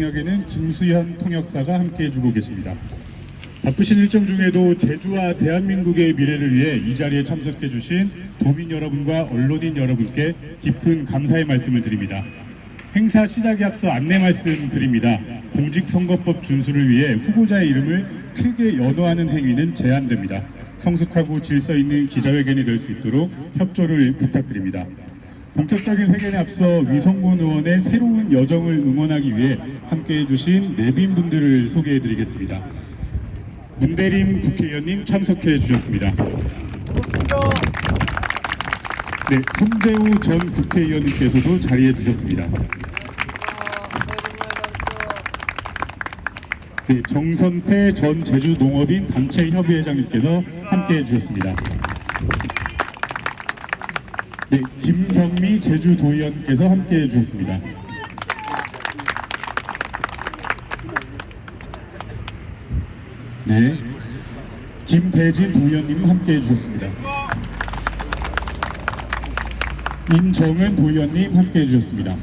통역에는 김수현 통역사가 함께 해주고 계십니다. 바쁘신 일정 중에도 제주와 대한민국의 미래를 위해 이 자리에 참석해 주신 도민 여러분과 언론인 여러분께 깊은 감사의 말씀을 드립니다. 행사 시작에 앞서 안내 말씀 드립니다. 공직선거법 준수를 위해 후보자의 이름을 크게 연호하는 행위는 제한됩니다. 성숙하고 질서 있는 기자회견이 될 수 있도록 협조를 부탁드립니다. 본격적인 회견에 앞서 위성군 의원의 새로운 여정을 응원하기 위해 함께해 주신 내빈 분들을 소개해 드리겠습니다. 문대림 국회의원님 참석해 주셨습니다. 네, 손재우 전 국회의원님께서도 자리해 주셨습니다. 네, 정선태 전 제주농업인 단체협의회장님께서 함께해 주셨습니다. 네, 김경미 제주도의원께서 함께해 주셨습니다. 네, 김대진 도의원님 함께해 주셨습니다. 임정은 도의원님 함께해 주셨습니다.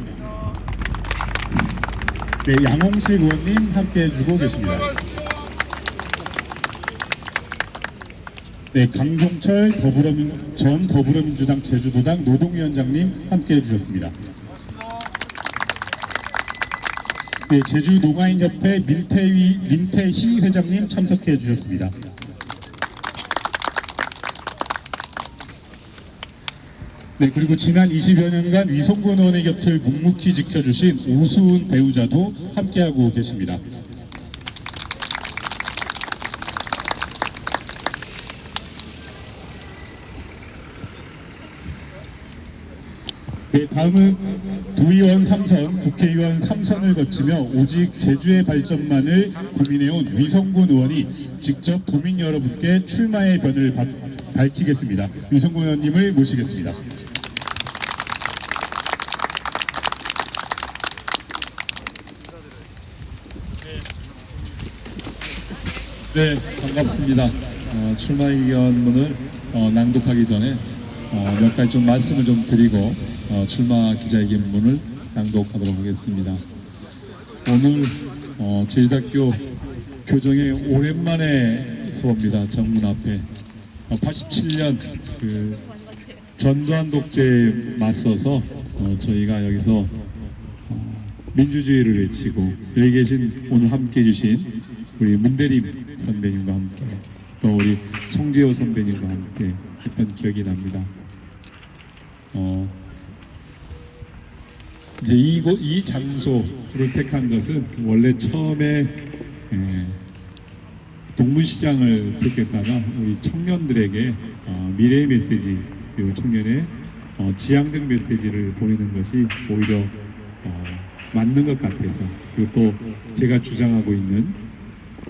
네, 양홍식 의원님 함께해 주고 계십니다. 네, 강종철 더불어민, 전 더불어민주당 제주도당 노동위원장님 함께해 주셨습니다. 네, 제주 농아인협회 민태희, 민태희 회장님 참석해 주셨습니다. 네, 그리고 지난 20여 년간 위성군 의원의 곁을 묵묵히 지켜주신 오수은 배우자도 함께하고 계십니다. 다음은 도의원 3선, 국회의원 3선을 거치며 오직 제주의 발전만을 고민해온 위성군 의원이 직접 도민 여러분께 출마의 변을 바- 밝히겠습니다. 위성군 의원님을 모시겠습니다. 네, 반갑습니다. 어, 출마 의견문을 어, 낭독하기 전에 어, 몇 가지 좀 말씀을 좀 드리고 어, 출마 기자회견문을 낭독하도록 하겠습니다. 오늘 어, 제주대학교 교정에 오랜만에 서봅니다. 정문 앞에 어, 87년 그 전두환 독재에 맞서서 어, 저희가 여기서 어, 민주주의를 외치고 여기 계신 오늘 함께 해주신 우리 문대림 선배님과 함께 또 우리 송재호 선배님과 함께 했던 기억이 납니다. 이제 이곳 이 장소를 택한 것은 원래 처음에 에, 동문시장을 택했다가 우리 청년들에게 어, 미래의 메시지 그리고 청년의 어, 지향적 메시지를 보내는 것이 오히려 어, 맞는 것 같아서 그리고 또 제가 주장하고 있는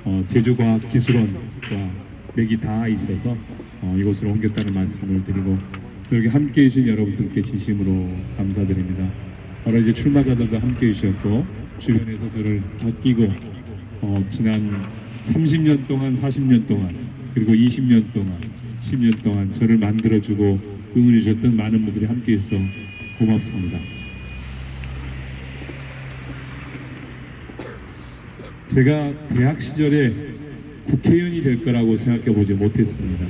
어, 제주과학기술원과 맥이 다 있어서 어, 이곳으로 옮겼다는 말씀을 드리고 여기 함께 해 주신 여러분들께 진심으로 감사드립니다. 바로 이제 출마자들도 함께 해주셨고 주변에서 저를 아끼고 어, 지난 30년 동안 40년 동안 그리고 20년 동안 10년 동안 저를 만들어주고 응원해 주셨던 많은 분들이 함께 해서 고맙습니다. 제가 대학 시절에 국회의원이 될 거라고 생각해 보지 못했습니다.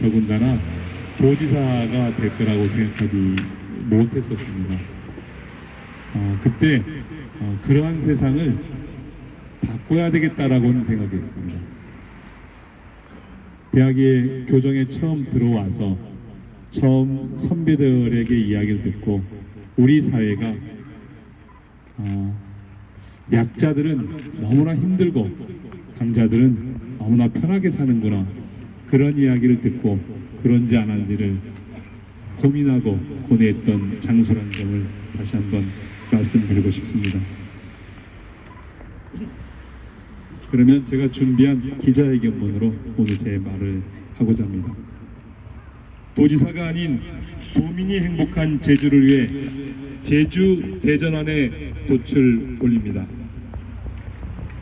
더군다나 도지사가 될 거라고 생각하지 못했었습니다. 어, 그때 어, 그러한 세상을 바꿔야 되겠다라고는 생각했습니다. 대학에 교정에 처음 들어와서 처음 선배들에게 이야기를 듣고 우리 사회가 어, 약자들은 너무나 힘들고 강자들은 너무나 편하게 사는구나 그런 이야기를 듣고 그런지 안 한지를 고민하고 고뇌했던 장소라는 점을 다시 한번 말씀드리고 싶습니다. 그러면 제가 준비한 기자회견문으로 오늘 제 말을 하고자 합니다. 도지사가 아닌 도민이 행복한 제주를 위해 제주 대전환에 돛을 올립니다.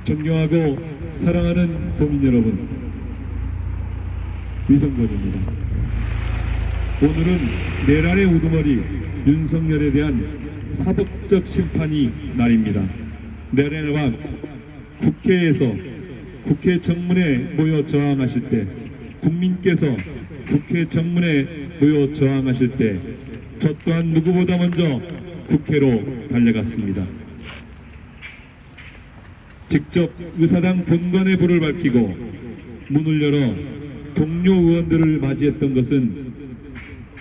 존경하고 사랑하는 도민 여러분, 위성권입니다. 오늘은 내란의 우두머리 윤석열에 대한 사법적 심판이 날입니다. 내래와 국회에서 국회 정문에 모여 저항하실 때 국민께서 국회 정문에 모여 저항하실 때 저 또한 누구보다 먼저 국회로 달려갔습니다. 직접 의사당 본관에 불을 밝히고 문을 열어 동료 의원들을 맞이했던 것은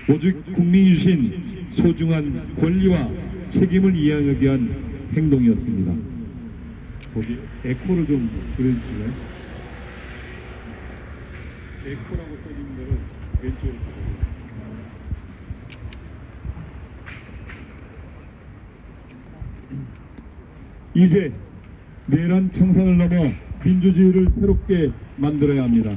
오직 국민이 주신 소중한 권리와 책임을 이행하기 위한 행동이었습니다. 거기 에코를 좀 줄여주실래요? 에코라고 써있는 거를 왼쪽으로. 이제 내란 청산을 넘어 민주주의를 새롭게 만들어야 합니다.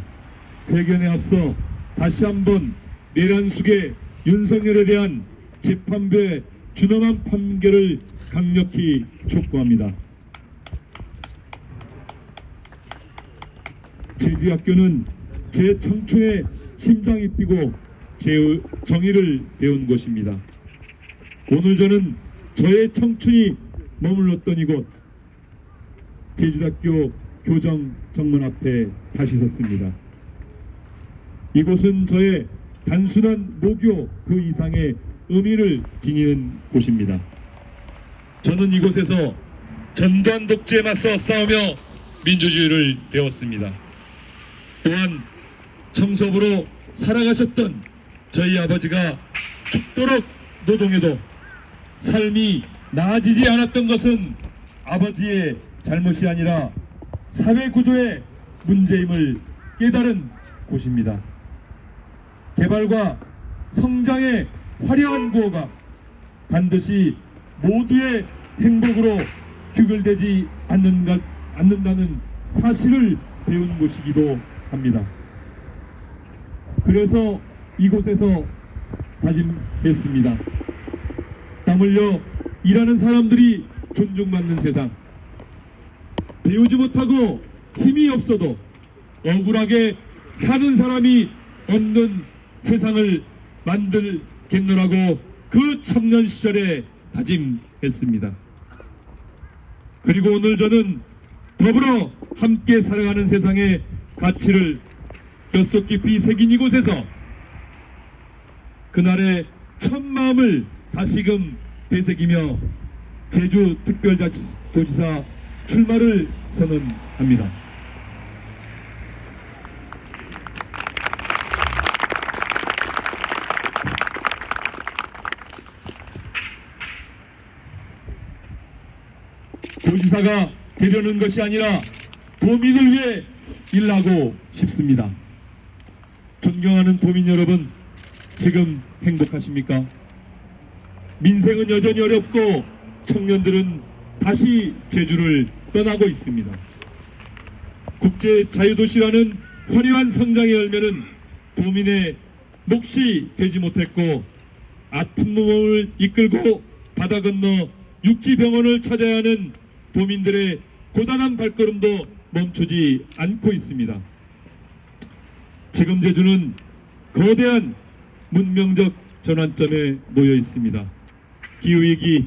회견에 앞서 다시 한번 내란 숙의 윤석열에 대한 재판부의 준엄한 판결을 강력히 촉구합니다. 제주학교는 제 청춘의 심장이 뛰고 제 정의를 배운 곳입니다. 오늘 저는 저의 청춘이 머물렀던 이곳 제주대학교 교정 정문 앞에 다시 섰습니다. 이곳은 저의 단순한 모교 그 이상의 의미를 지니는 곳입니다. 저는 이곳에서 전두환 독재에 맞서 싸우며 민주주의를 배웠습니다. 또한 청소부로 살아가셨던 저희 아버지가 죽도록 노동해도 삶이 나아지지 않았던 것은 아버지의 잘못이 아니라 사회 구조의 문제임을 깨달은 곳입니다. 개발과 성장의 화려한 구호가 반드시 모두의 행복으로 귀결되지 않는가, 않는다는 사실을 배운 곳이기도 합니다. 그래서 이곳에서 다짐했습니다. 땀 흘려 일하는 사람들이 존중받는 세상. 배우지 못하고 힘이 없어도 억울하게 사는 사람이 없는 세상을 만들 겠노라고 그 청년 시절에 다짐했습니다. 그리고 오늘 저는 더불어 함께 살아가는 세상의 가치를 뼛속 깊이 새긴 이곳에서 그날의 첫 마음을 다시금 되새기며 제주 특별자치도지사 출마를 선언합니다. 도지사가 되려는 것이 아니라 도민을 위해 일하고 싶습니다. 존경하는 도민 여러분, 지금 행복하십니까? 민생은 여전히 어렵고 청년들은 다시 제주를 떠나고 있습니다. 국제 자유도시라는 화려한 성장의 열매는 도민의 몫이 되지 못했고 아픈 몸을 이끌고 바다 건너 육지병원을 찾아야 하는 도민들의 고단한 발걸음도 멈추지 않고 있습니다. 지금 제주는 거대한 문명적 전환점에 놓여 있습니다. 기후위기,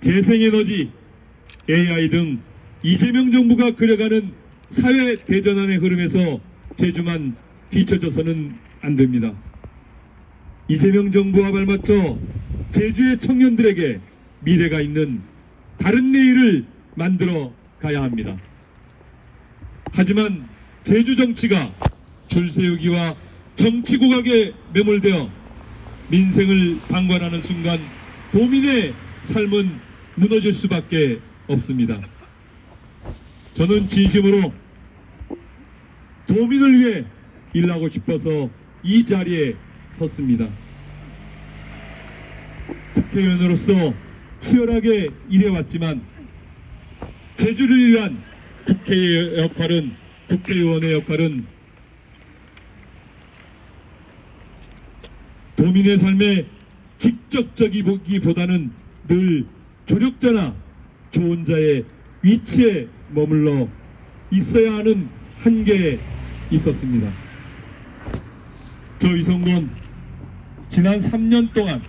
재생에너지, AI 등 이재명 정부가 그려가는 사회 대전환의 흐름에서 제주만 뒤처져서는 안 됩니다. 이재명 정부와 발맞춰 제주의 청년들에게 미래가 있는 다른 내일을 만들어 가야 합니다. 하지만 제주 정치가 줄 세우기와 정치 고각에 매몰되어 민생을 방관하는 순간 도민의 삶은 무너질 수밖에 없습니다. 저는 진심으로 도민을 위해 일하고 싶어서 이 자리에 섰습니다. 국회의원으로서 치열하게 일해왔지만 제주를 위한 국회의 역할은 국회의원의 역할은 도민의 삶에 직접적이기보다는 늘 조력자나 좋은 자의 위치에 머물러 있어야 하는 한계에 있었습니다. 저 이성곤 지난 3년 동안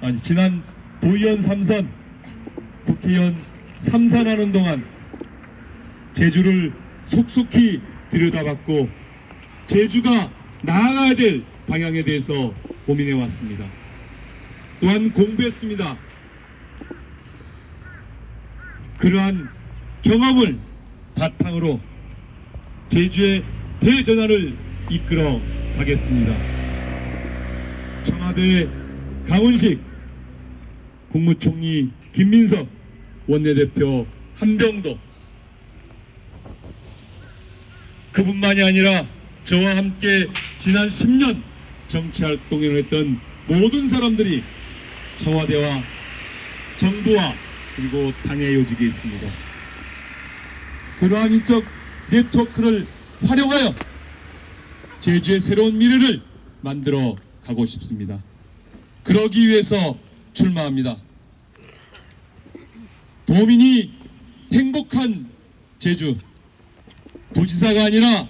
아니 지난 도의원 3선 국회의원 삼산하는 동안 제주를 속속히 들여다봤고 제주가 나아가야 될 방향에 대해서 고민해 왔습니다. 또한 공부했습니다. 그러한 경험을 바탕으로 제주의 대전환을 이끌어 가겠습니다. 청와대 강훈식 국무총리 김민석 원내대표 한병도 그뿐만이 아니라 저와 함께 지난 10년 정치활동을 했던 모든 사람들이 청와대와 정부와 그리고 당의 요직에 있습니다. 그러한 인적 네트워크를 활용하여 제주의 새로운 미래를 만들어 가고 싶습니다. 그러기 위해서 출마합니다. 도민이 행복한 제주, 도지사가 아니라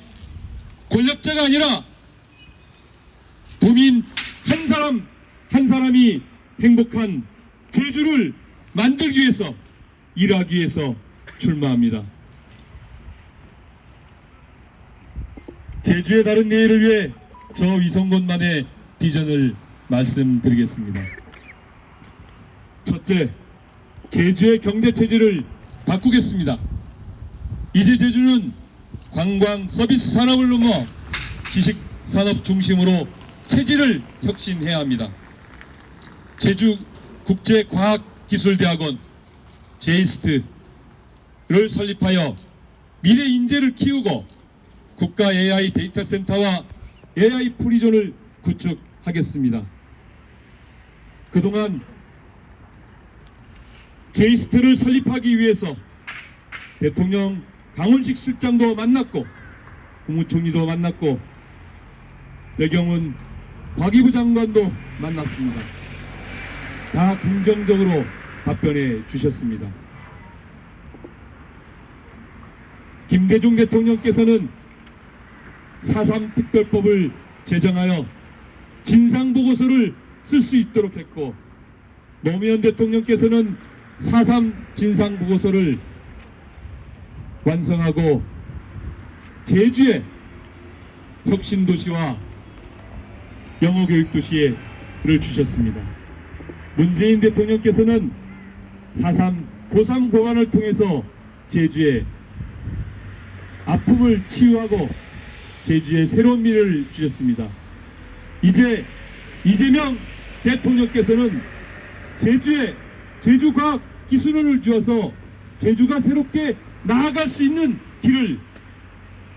권력자가 아니라 도민 한 사람 한 사람이 행복한 제주를 만들기 위해서 일하기 위해서 출마합니다. 제주의 다른 내일을 위해 저 위성곤만의 비전을 말씀드리겠습니다. 첫째, 제주의 경제 체질을 바꾸겠습니다. 이제 제주는 관광 서비스 산업을 넘어 지식 산업 중심으로 체질을 혁신해야 합니다. 제주 국제과학기술대학원 제이스트를 설립하여 미래 인재를 키우고 국가 AI 데이터 센터와 AI 프리존을 구축하겠습니다. 그동안 제이스트를 설립하기 위해서 대통령 강원식 실장도 만났고 국무총리도 만났고 배경은 과기부 장관도 만났습니다. 다 긍정적으로 답변해 주셨습니다. 김대중 대통령께서는 4.3 특별법을 제정하여 진상보고서를 쓸 수 있도록 했고 노무현 대통령께서는 4.3 진상보고서를 완성하고 제주에 혁신도시와 영어교육도시를 주셨습니다. 문재인 대통령께서는 4.3 고3 고관을 통해서 제주에 아픔을 치유하고 제주에 새로운 미래를 주셨습니다. 이제 이재명 대통령께서는 제주에 제주과학 기술원을 주어서 제주가 새롭게 나아갈 수 있는 길을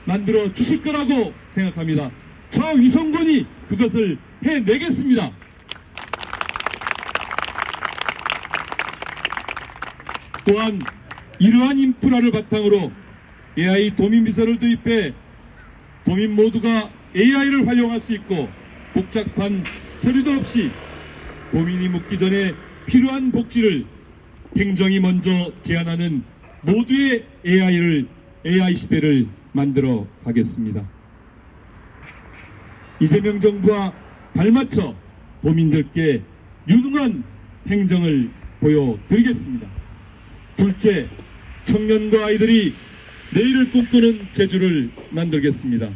만들어 주실 거라고 생각합니다. 저 위성권이 그것을 해내겠습니다. 또한 이러한 인프라를 바탕으로 AI 도민 비서를 도입해 도민 모두가 AI를 활용할 수 있고 복잡한 서류도 없이 도민이 묻기 전에 필요한 복지를 행정이 먼저 제안하는 모두의 AI를 AI 시대를 만들어 가겠습니다. 이재명 정부와 발맞춰 도민들께 유능한 행정을 보여드리겠습니다. 둘째, 청년과 아이들이 내일을 꿈꾸는 제주를 만들겠습니다.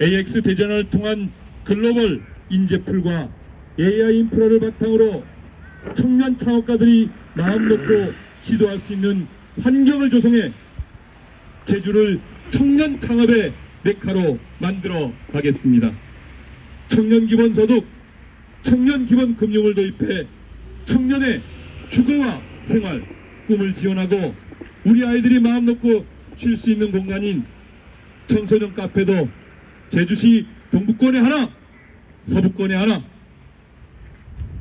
AX 대전을 통한 글로벌 인재풀과 AI 인프라를 바탕으로 청년 창업가들이 마음 놓고 시도할 수 있는 환경을 조성해 제주를 청년 창업의 메카로 만들어 가겠습니다. 청년 기본 소득, 청년 기본 금융을 도입해 청년의 주거와 생활, 꿈을 지원하고 우리 아이들이 마음 놓고 쉴 수 있는 공간인 청소년 카페도 제주시 동북권에 하나, 서북권에 하나,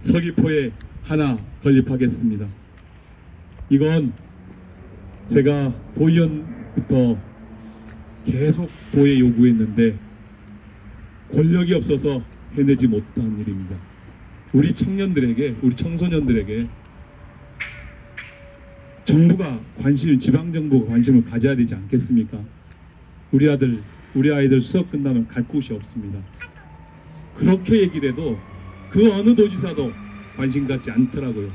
서귀포에 하나 건립하겠습니다. 이건 제가 도의원부터 계속 도에 요구했는데 권력이 없어서 해내지 못한 일입니다. 우리 청년들에게, 우리 청소년들에게 정부가 관심, 지방정부가 관심을 가져야 되지 않겠습니까? 우리 아들, 우리 아이들 수업 끝나면 갈 곳이 없습니다. 그렇게 얘기를 해도 그 어느 도지사도 관심 갖지 않더라고요.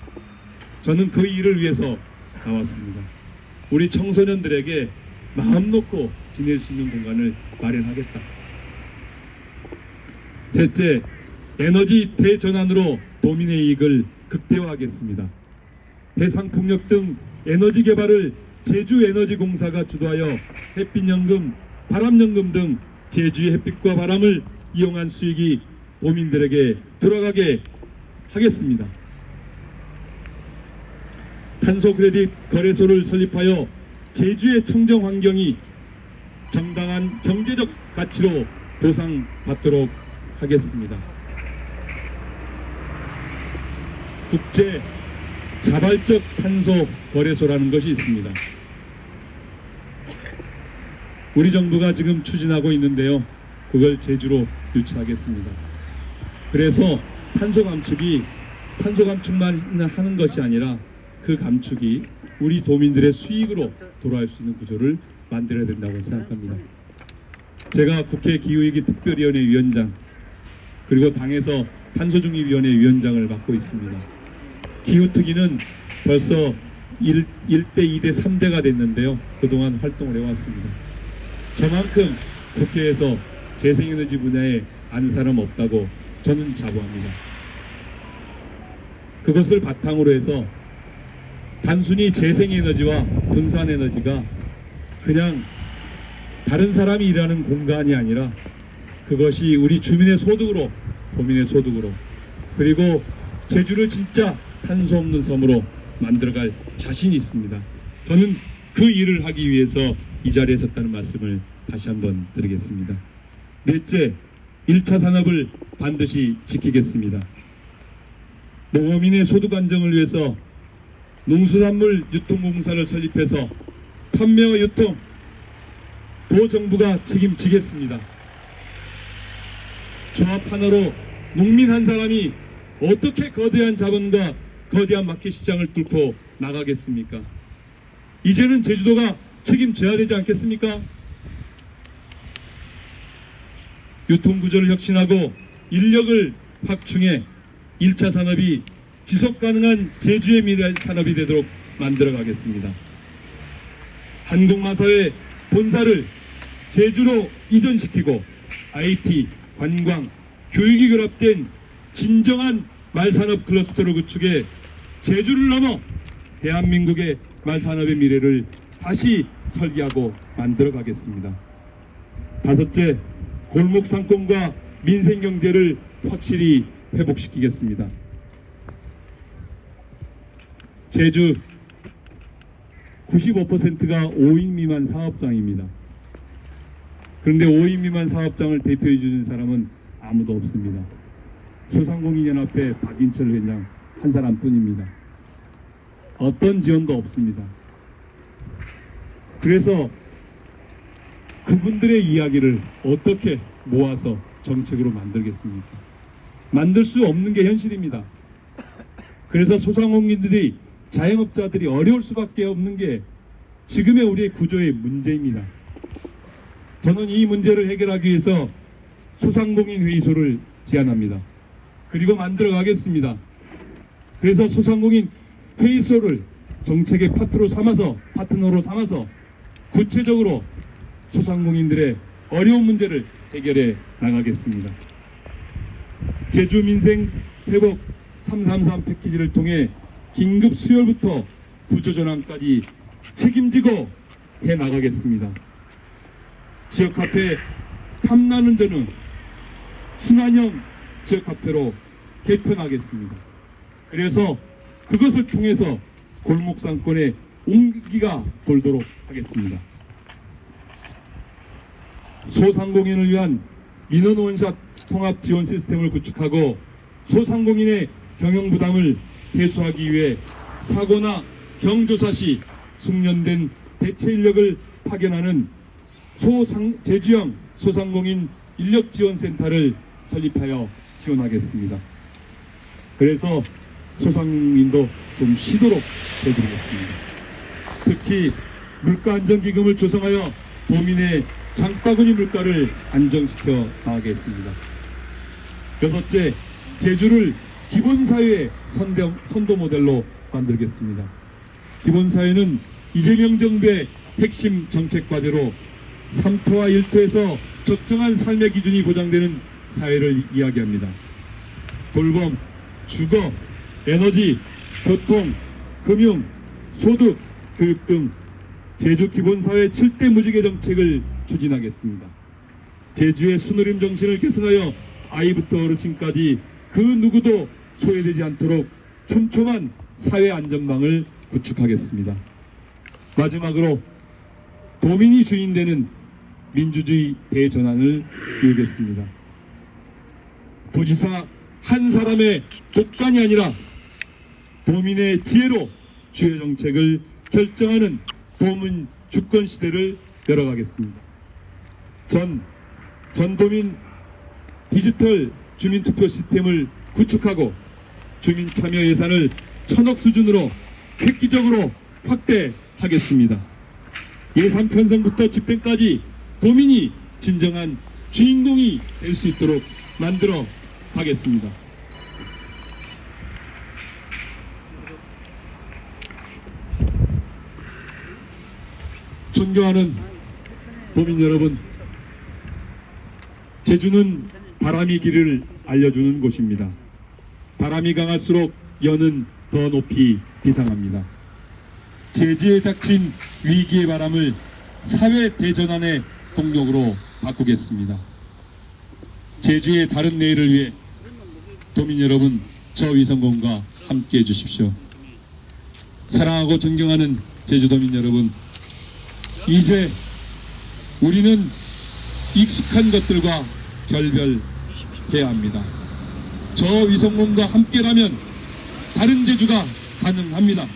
저는 그 일을 위해서 나왔습니다. 우리 청소년들에게 마음 놓고 지낼 수 있는 공간을 마련하겠다. 셋째, 에너지 대전환으로 도민의 이익을 극대화하겠습니다. 대상풍력 등 에너지 개발을 제주에너지공사가 주도하여 햇빛연금, 바람연금 등 제주의 햇빛과 바람을 이용한 수익이 도민들에게 돌아가게 하겠습니다. 탄소 크레딧 거래소를 설립하여 제주의 청정 환경이 정당한 경제적 가치로 보상받도록 하겠습니다. 국제 자발적 탄소 거래소라는 것이 있습니다. 우리 정부가 지금 추진하고 있는데요. 그걸 제주로 유치하겠습니다. 그래서 탄소 감축이 탄소 감축만 하는 것이 아니라 그 감축이 우리 도민들의 수익으로 돌아올 수 있는 구조를 만들어야 된다고 생각합니다. 제가 국회 기후위기 특별위원회 위원장 그리고 당에서 탄소중립위원회 위원장을 맡고 있습니다. 기후특위는 벌써 1, 1대, 2대, 3대가 됐는데요. 그동안 활동을 해왔습니다. 저만큼 국회에서 재생에너지 분야에 아는 사람 없다고 저는 자부합니다. 그것을 바탕으로 해서 단순히 재생에너지와 분산에너지가 그냥 다른 사람이 일하는 공간이 아니라 그것이 우리 주민의 소득으로 도민의 소득으로 그리고 제주를 진짜 탄소 없는 섬으로 만들어갈 자신이 있습니다. 저는 그 일을 하기 위해서 이 자리에 섰다는 말씀을 다시 한번 드리겠습니다. 넷째, 1차 산업을 반드시 지키겠습니다. 농어민의 소득 안정을 위해서 농수산물 유통공사를 설립해서 판매와 유통 도 정부가 책임지겠습니다. 조합 하나로 농민 한 사람이 어떻게 거대한 자본과 거대한 마켓 시장을 뚫고 나가겠습니까? 이제는 제주도가 책임져야 되지 않겠습니까? 유통구조를 혁신하고 인력을 확충해 1차 산업이 지속 가능한 제주의 미래 산업이 되도록 만들어 가겠습니다. 한국마사의 본사를 제주로 이전시키고 IT, 관광, 교육이 결합된 진정한 말산업 클러스터로 구축해 제주를 넘어 대한민국의 말산업의 미래를 다시 설계하고 만들어 가겠습니다. 다섯째, 골목 상권과 민생 경제를 확실히 회복시키겠습니다. 제주 95%가 5인 미만 사업장입니다. 그런데 5인 미만 사업장을 대표해 주는 사람은 아무도 없습니다. 소상공인연합회 박인철 회장 한 사람뿐입니다. 어떤 지원도 없습니다. 그래서 그분들의 이야기를 어떻게 모아서 정책으로 만들겠습니까? 만들 수 없는 게 현실입니다. 그래서 소상공인들이 자영업자들이 어려울 수밖에 없는 게 지금의 우리의 구조의 문제입니다. 저는 이 문제를 해결하기 위해서 소상공인 회의소를 제안합니다. 그리고 만들어 가겠습니다. 그래서 소상공인 회의소를 정책의 파트로 삼아서 파트너로 삼아서 구체적으로 소상공인들의 어려운 문제를 해결해 나가겠습니다. 제주 민생 회복 333 패키지를 통해 긴급 수혈부터 구조 전환까지 책임지고 해 나가겠습니다. 지역 카페 탐나는 저는 순환형 지역 카페로 개편하겠습니다. 그래서 그것을 통해서 골목 상권의 온기가 돌도록 하겠습니다. 소상공인을 위한 민원 원샷 통합 지원 시스템을 구축하고 소상공인의 경영 부담을 해소하기 위해 사고나 경조사 시 숙련된 대체 인력을 파견하는 소상 제주형 소상공인 인력 지원 센터를 설립하여 지원하겠습니다. 그래서 소상공인도 좀 쉬도록 해드리겠습니다. 특히 물가 안정 기금을 조성하여 도민의 장바구니 물가를 안정시켜 나가겠습니다. 여섯째, 제주를 기본사회 선도, 선도 모델로 만들겠습니다. 기본사회는 이재명 정부의 핵심 정책 과제로 3토와 1토에서 적정한 삶의 기준이 보장되는 사회를 이야기합니다. 돌봄, 주거, 에너지, 교통, 금융, 소득, 교육 등 제주 기본사회 7대 무지개 정책을 추진하겠습니다. 제주의 순우림 정신을 계승하여 아이부터 어르신까지 그 누구도 소외되지 않도록 촘촘한 사회 안전망을 구축하겠습니다. 마지막으로 도민이 주인되는 민주주의 대전환을 이루겠습니다. 도지사 한 사람의 독단이 아니라 도민의 지혜로 주요 정책을 결정하는 도민 주권 시대를 열어가겠습니다. 전 전도민 디지털 주민투표 시스템을 구축하고 주민 참여 예산을 천억 수준으로 획기적으로 확대하겠습니다. 예산 편성부터 집행까지 도민이 진정한 주인공이 될 수 있도록 만들어 가겠습니다. 존경하는 도민 여러분, 제주는 바람이 길을 알려주는 곳입니다. 바람이 강할수록 연은 더 높이 비상합니다. 제주에 닥친 위기의 바람을 사회 대전환의 동력으로 바꾸겠습니다. 제주의 다른 내일을 위해 도민 여러분, 저 위성공과 함께 해주십시오. 사랑하고 존경하는 제주도민 여러분, 이제 우리는 익숙한 것들과 결별해야 합니다. 저 위성공과 함께라면 다른 제주가 가능합니다.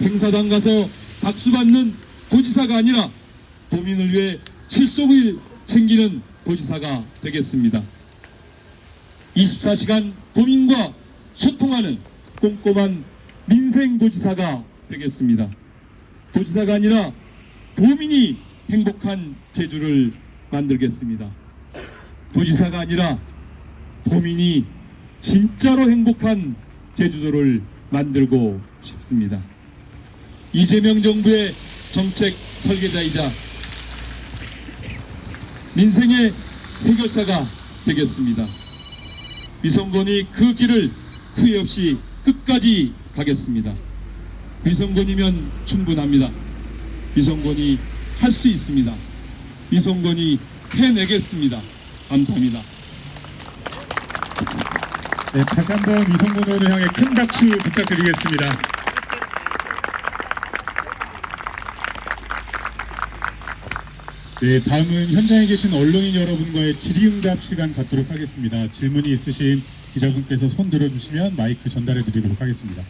행사장 가서 박수 받는 도지사가 아니라 도민을 위해 실속을 챙기는 도지사가 되겠습니다. 24시간 도민과 소통하는 꼼꼼한 민생 도지사가 되겠습니다. 도지사가 아니라 도민이 행복한 제주를 만들겠습니다. 도지사가 아니라 도민이 진짜로 행복한 제주도를 만들고 싶습니다. 이재명 정부의 정책 설계자이자 민생의 해결사가 되겠습니다. 위성권이 그 길을 후회 없이 끝까지 가겠습니다. 위성권이면 충분합니다. 위성권이 할 수 있습니다. 위성권이 해내겠습니다. 감사합니다. 네, 다시 한번 이성근 의원을 향해 큰 박수 부탁드리겠습니다. 네, 다음은 현장에 계신 언론인 여러분과의 질의응답 시간 갖도록 하겠습니다. 질문이 있으신 기자분께서 손 들어주시면 마이크 전달해 드리도록 하겠습니다.